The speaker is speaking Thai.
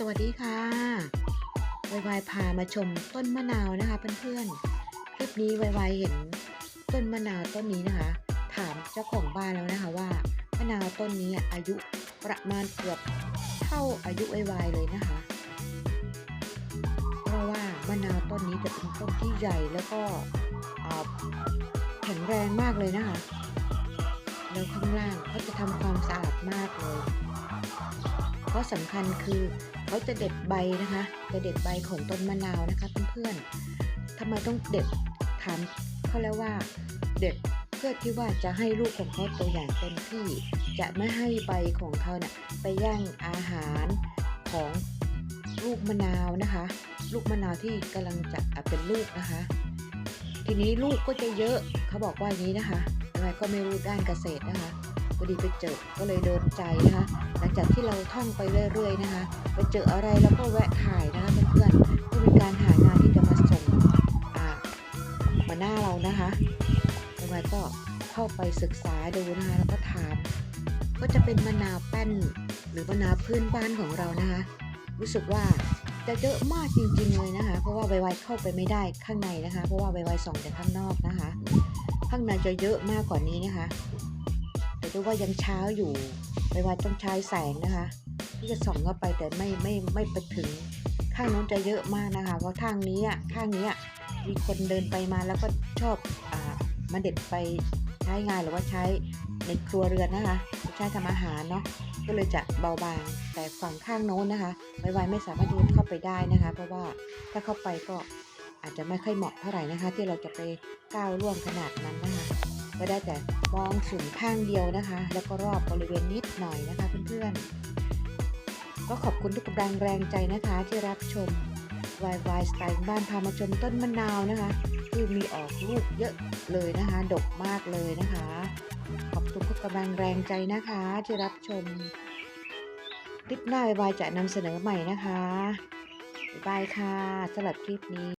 สวัสดีค่ะวายวายพามาชมต้นมะนาวนะคะเพื่อนๆ คลิปนี้วายวายเห็นต้นมะนาวต้นนี้นะคะ ถามเจ้าของบ้านแล้วนะคะว่ามะนาวต้นนี้อายุประมาณเกือบเท่าอายุวายวายเลยนะคะ เพราะว่ามะนาวต้นนี้จะเป็นต้นที่ใหญ่แล้วก็แข็งแรงมากเลยนะคะ แล้วข้างล่างเขาจะทำความสะอาดมากเลย เพราะสำคัญคือเขาจะเด็ดใบนะคะ จะเด็ดใบของต้นมะนาวนะคะเพื่อนๆทำไมต้องเด็ดถามเขาแล้วว่าเด็ดเพื่อที่ว่าจะให้ลูกของเขาโตอย่างเต็มที่ จะไม่ให้ใบของเขาเนี่ยไปย่างอาหารของลูกมะนาวนะคะ ลูกมะนาวที่กำลังจะเป็นลูกนะคะ ทีนี้ลูกก็จะเยอะเขาบอกว่าอย่างนี้นะคะอะไรก็ไม่รู้ด้านเกษตรนะคะ พอดีไปเจอก็เลยโดนใจนะคะ หลังจากที่เราท่องไปเรื่อยๆนะคะไปเจออะไรแล้วก็แวะถ่ายนะคะเพื่อนๆเพื่อเป็นการหางานที่จะมาส่งมาหน้าเรานะคะยังไงก็เข้าไปศึกษาดูนะคะแล้วก็ถาม ก็จะเป็นมะนาวแป้น หรือมะนาวพื้นบ้านของเรานะคะ รู้สึกว่าจะเยอะมากจริงๆเลยนะคะ เพราะว่าไวๆเข้าไปไม่ได้ข้างในนะคะ เพราะว่าไวๆส่องจากข้างนอกนะคะ ข้างในจะเยอะมากกว่านี้นะคะ แต่ดูว่ายังเช้าอยู่ไม่ว่าต้องใช้แสงนะคะ ที่จะส่องเข้าไปแต่ไม่ไม่ไม่ไปถึง ข้างโน้นจะเยอะมากนะคะ เพราะทางนี้อะข้างนี้อะมีคนเดินไปมาแล้วก็ชอบอ่ามาเด็ดไปใช้งานหรือว่าใช้ในครัวเรือนนะคะใช้ทำอาหารเนาะก็เลยจะเบาบางแต่ฝั่งข้างโน้นนะคะไวๆไม่สามารถเดินเข้าไปได้นะคะ เพราะว่าถ้าเข้าไปก็อาจจะไม่ค่อยเหมาะเท่าไหร่นะคะ ที่เราจะไปก้าวล่วงขนาดนั้นนะคะ ก็ได้แต่มองสูงข้างเดียวนะคะ แล้วก็รอบบริเวณนิดหน่อยนะคะเพื่อนๆ ก็ขอบคุณทุกกำลังแรงใจนะคะที่รับชมวายวายสไตล์บ้านพามาชมต้นมะนาวนะคะที่มีออกลูกเยอะเลยนะคะ ดกมากเลยนะคะ ขอบคุณทุกกำลังแรงใจนะคะที่รับชมคลิปหน้าวายวายจะนำเสนอใหม่นะคะบายบายค่ะสำหรับคลิปนี้